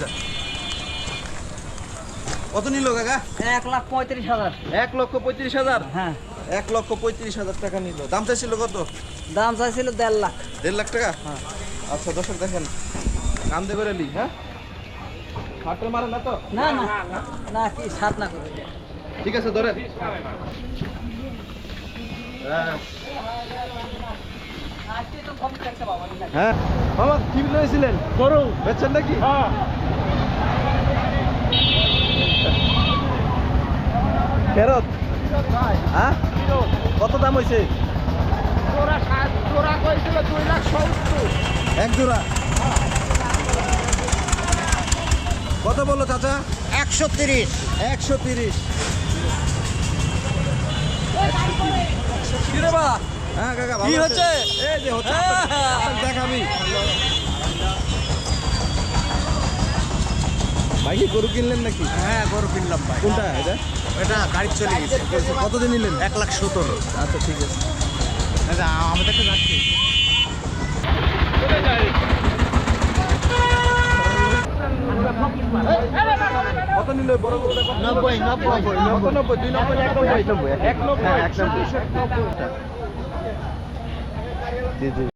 যা কত নিল কাকা? এক লাখ পঁয়ত্রিশ হাজার। এক লক্ষ পঁয়ত্রিশ হাজার? হ্যাঁ। এক লক্ষ পঁয়ত্রিশ হাজার টাকা নিল। দাম চাইছিল কত? দাম চাইছিল দেড় লাখ। দেড় লাখ টাকা? হ্যাঁ। আচ্ছা দর্শক দেখেন কান্দে করে লি হ্যাঁ? হাটের মারে না তো? না না না কি সাত না করে। ঠিক আছে ধরেন। হ্যাঁ। হ্যাঁ। মামা কি লয়েছিলেন গরু। বেচছেন নাকি? হ্যাঁ। ফেরত হ্যাঁ? কত দাম হয়েছে এক জোড়া। কত বলল চাচা? একশো তিরিশ। একশো তিরিশ। হ্যাঁ কাকা কি আছে? হচ্ছে? এই হ্যাঁ। দেখাবি ভাই কি গরু কিনলেন নাকি? হ্যাঁ গরু কিনলাম ভাই। কোনটা এটা? এটা গাড়ি চলে গেছে। কতদিন নিলেন? এক লাখ সতেরো আচ্ছা ঠিক আছে। আমাদের কাছে যাচ্ছি কত নিল বড় কত? নব্বই নব্বই নব্বই দুই নব্বই এক নব্বই এক নব্বই এক নব্বই জি জি।